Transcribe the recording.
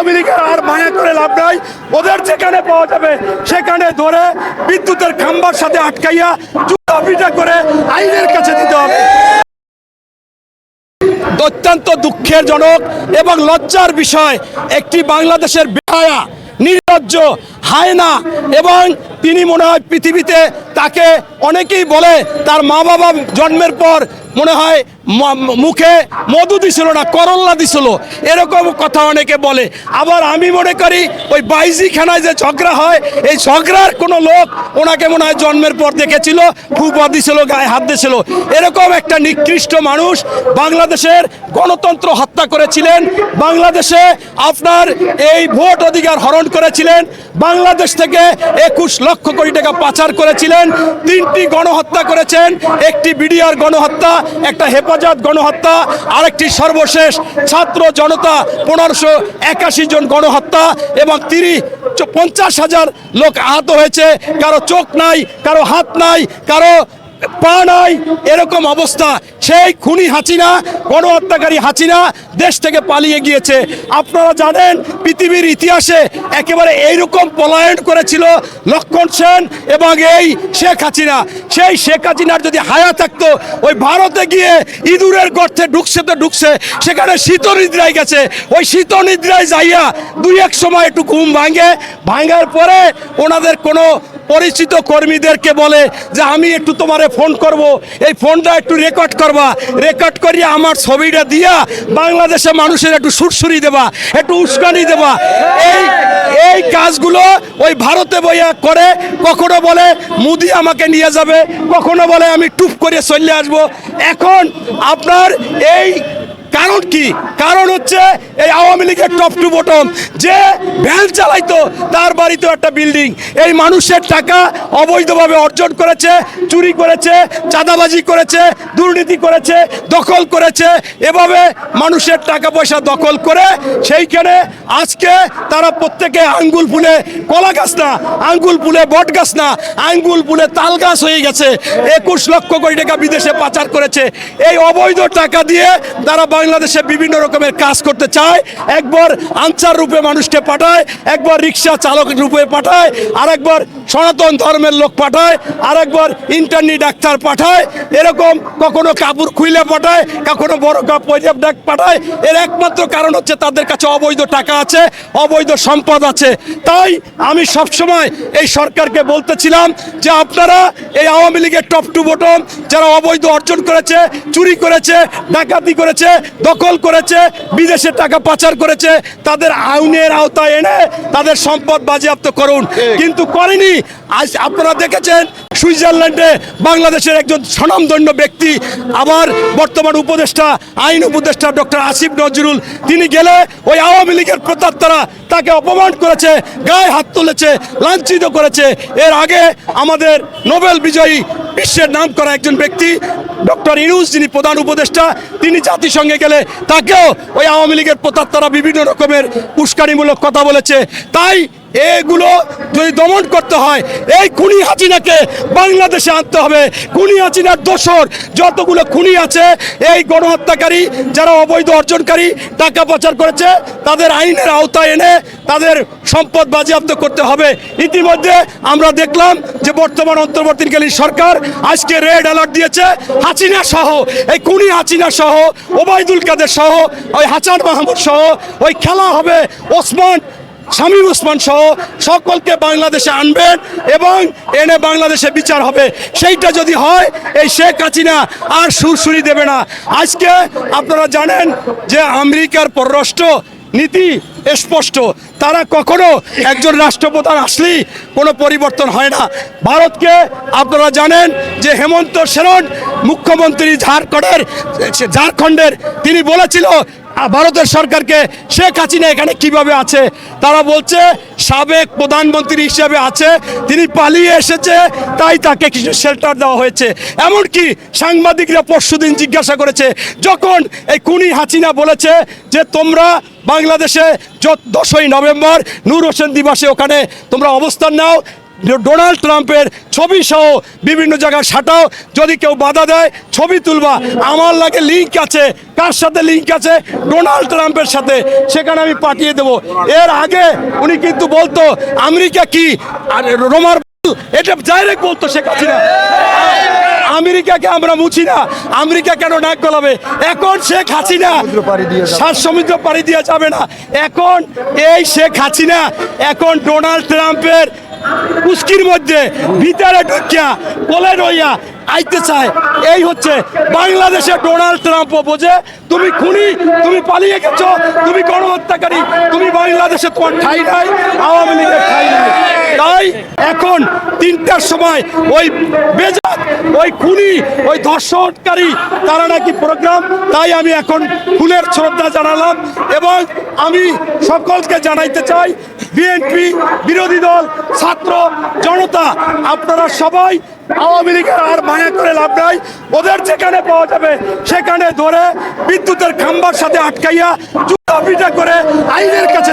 আওয়ামী লীগের আর করে লাভ নাই। ওদের যেখানে পাওয়া যাবে, সেখানে ধরে বিদ্যুতের খাম্বার সাথে আটকাইয়া করে আইনের কাছে দিতে হবে। অত্যন্ত দুঃখের জনক এবং লজ্জার বিষয়, একটি বাংলাদেশের বেহায়া, নির্লজ্জ, হায়না এবং তিনি মনে হয় পৃথিবীতে তাকে অনেকেই বলে তার মা বাবা জন্মের পর মনে হয় মুখে মধু দিছিল না, করল্লা দিছিল। এরকম কথা অনেকে বলে। আবার আমি মনে করি, ওই বাইজিখানায় যে ঝগড়া হয়, এই ঝগড়ার কোনো লোক ওনাকে মনে হয় জন্মের পর দেখেছিল ফুপা দিছিল গায়ে হাত দিয়েছিল এরকম একটা নিকৃষ্ট মানুষ বাংলাদেশের গণতন্ত্র হত্যা করেছিলেন। বাংলাদেশে আপনার এই ভোট অধিকার হরণ করেছিলেন। বাংলাদেশ থেকে একুশ লক্ষ কোটি টাকা পাচার করেছিলেন। তিনটি গণহত্যা করেছেন। একটি বিডিআর গণহত্যা, একটা হেফাজত গণহত্যা, আরেকটি সর্বশেষ ছাত্র জনতা পনেরোশো একাশি জন গণহত্যা এবং তিরিশ পঞ্চাশ হাজার লোক আহত হয়েছে। কারও চোখ নাই, কারও হাত নাই, কারও পা নাই এরকম অবস্থা। সেই খুনি হাসিনা গণহত্যাকারী হাসিনা দেশ থেকে পালিয়ে গিয়েছে। আপনারা জানেন, পৃথিবীর ইতিহাসে একেবারে এইরকম পলায়ন করেছিল লক্ষণ সেন এবং এই শেখ হাসিনা সেই শেখ হাসিনার যদি হায়া থাকতো, ওই ভারতে গিয়ে ইঁদুরের গর্তে ঢুকছে তো ঢুকছে, সেখানে শীত নিদ্রায় গেছে। ওই শীত নিদ্রায় যাইয়া দুই এক সময় একটু ঘুম ভাঙে। ভাঙার পরে ওনাদের কোনো পরিচিত কর্মীদেরকে বলে যে, আমি একটু তোমারে ফোন করব। এই ফোনটা একটু রেকর্ড করবা। রেকর্ড করিয়ে আমার ছবিটা দিয়া বাংলাদেশে মানুষের একটু সুরসুরি দেবা, একটু উস্কানি দেবা। এই এই কাজগুলো ওই ভারতে বইয়া করে, কখনো বলে মুদি আমাকে নিয়ে যাবে, কখনো বলে আমি টুপ করে চলে আসব। এখন আপনার এই কারণ কি? কারণ হচ্ছে এই আওয়ামী লীগের টপ টু বটম যে ভ্যান চালাইতো, তার বাড়িতে একটা বিল্ডিং এই মানুষের টাকা অবৈধভাবে অর্জন করেছে, চুরি করেছে, চাঁদাবাজি করেছে, দুর্নীতি করেছে, দখল করেছে। এভাবে মানুষের টাকা পয়সা দখল করে সেইখানে আজকে তারা প্রত্যেকে আঙ্গুল ফুলে কলা গাছ না, আঙ্গুল ফুলে বট গাছ না, আঙ্গুল ফুলে তাল গাছ হয়ে গেছে। একুশ লক্ষ কোটি টাকা বিদেশে পাচার করেছে। এই অবৈধ টাকা দিয়ে তারা বাংলাদেশে বিভিন্ন রকমের কাজ করতে চায়। একবার আনসার রূপে মানুষকে পাঠায়, একবার রিক্সা চালক রূপে পাঠায় আর একবার সনাতন ধর্মের লোক পাঠায় আরেকবার ইন্টারনি ডাক্তার পাঠায় এরকম কখনো কাপড় খুইলে পাঠায় কখনো বড় কাপ ডাক পাঠায় এর একমাত্র কারণ হচ্ছে তাদের কাছে অবৈধ টাকা আছে অবৈধ সম্পদ আছে। তাই আমি সবসময় এই সরকারকে বলতেছিলাম যে আপনারা এই আওয়ামী লীগের টপ টু বটম যারা অবৈধ অর্জন করেছে চুরি করেছে ডাকাতি করেছে দখল করেছে বিদেশে টাকা পাচার করেছে তাদের আইনের আওতায় এনে তাদের সম্পদ বাজেয়াপ্ত করুন। কিন্তু করেনি। আজ আপনারা দেখেছেন সুইজারল্যান্ডে বাংলাদেশের একজন স্বনামধন্য ব্যক্তি, আবার বর্তমান উপদেষ্টা, আইন উপদেষ্টা ডক্টর আসিফ নজরুল। তিনি গেলে ওই আওয়ামী লীগের প্রতাত্তারা তাকে অপমান করেছে, গায়ে হাত তুলেছে, লাঞ্ছিত করেছে। এর আগে আমাদের নোবেল বিজয়ী বিশ্বের নাম করা একজন ব্যক্তি, ডক্টর ইনুস যিনি প্রধান উপদেষ্টা, তিনি জাতিসংঘে গেলে তাকেও ওই আওয়ামী লীগের প্রতাত্তারা বিভিন্ন রকমের উস্কানিমূলক কথা বলেছে। তাই এগুলো যদি দমন করতে হয়, এই খুনি হাসিনাকে বাংলাদেশে আনতে হবে। খুনি হাসিনার দোসর, যতগুলো খুনি আছে, এই গণহত্যাকারী যারা অবৈধ অর্জনকারী টাকা পাচার করেছে, তাদের আইনের আওতায় এনে তাদের সম্পদ বাজেয়াপ্ত করতে হবে। ইতিমধ্যে আমরা দেখলাম যে বর্তমান অন্তর্বর্তীকালীন সরকার আজকে রেড অ্যালার্ট দিয়েছে, হাসিনা সহ, এই খুনি হাসিনা সহ, ওবায়দুল কাদের সহ, ওই হাসান মাহমুদ সহ, ওই খেলা হবে ওসমান শামীম ওসমান সহ সকলকে বাংলাদেশে আনবেন এবং এনে বাংলাদেশে বিচার হবে। সেইটা যদি হয়, এই শেখ হাসিনা আর সুরসুরি দেবে না। আজকে আপনারা জানেন যে আমেরিকার পররাষ্ট্র নীতি স্পষ্ট। তারা কখনো একজন রাষ্ট্রপ্রধান আসলেই কোনো পরিবর্তন হয় না। ভারতকে আপনারা জানেন যে হেমন্ত সেরন মুখ্যমন্ত্রী ঝাড়খণ্ডের ঝাড়খণ্ডের তিনি বলেছিল ভারতের সরকারকে শেখ হাসিনা এখানে কীভাবে আছে? তারা বলছে, সাবেক প্রধানমন্ত্রী হিসেবে আছে, তিনি পালিয়ে এসেছে, তাই তাকে কিছু শেল্টার দেওয়া হয়েছে। এমনকি সাংবাদিকরা পরশুদিন জিজ্ঞাসা করেছে, যখন এই কুনি হাসিনা বলেছে যে তোমরা বাংলাদেশে দশই নভেম্বর নূর হোসেন দিবসে ওখানে তোমরা অবস্থান নাও ডোনাল্ড ট্রাম্পের ছবি সহ বিভিন্ন জায়গায় সাটাও। যদি কেউ বাধা দেয়, ছবি তুলবা। আমার লাগে লিঙ্ক আছে। কার সাথে লিঙ্ক আছে? ডোনাল্ড ট্রাম্পের সাথে। সেখানে আমি পাঠিয়ে দেবো। এর আগে উনি কিন্তু বলতো, আমেরিকা কি? আর রোমার এটা ডাইরেক্ট বলতো শেখ হাসিনা। আমেরিকাকে আমরা মুছি না। আমেরিকা কেন নাক গলাবে? এখন শেখ হাসিনা সাত সমুদ্র পাড়ি দিয়ে যাবে না। এখন এই শেখ হাসিনা, এখন ডোনাল্ড ট্রাম্পের উস্কির মধ্যে ভিতরে ঢুকিয়া কোলে রইয়া আইতে চায়। এই হচ্ছে বাংলাদেশে ডোনাল্ড ট্রাম্প বোঝে। তুমি খুনি, তুমি পালিয়ে গেছো, তুমি গণহত্যাকারী, তুমি বাংলাদেশে তোমার ঠাই নাই, আওয়ামী লীগের ঠাই নাই। তাই এখন তিনটার সময় ওই বেজাত ওই খুনি, ওই ধর্ষণকারী, তারা নাকি প্রোগ্রাম তাই আমি এখন ফুলের শ্রদ্ধা জানালাম এবং আমি সকলকে জানাইতে চাই, বিএনপি বিরোধী দল, ছাত্র, জনতা, আপনারা সবাই আওয়ামী লীগের আর মায়া করে লাভ নাই। ওদের যেখানে পাওয়া যাবে, সেখানে ধরে বিদ্যুতের খাম্বার সাথে আটকাইয়া জুতা করে আইনের কাছে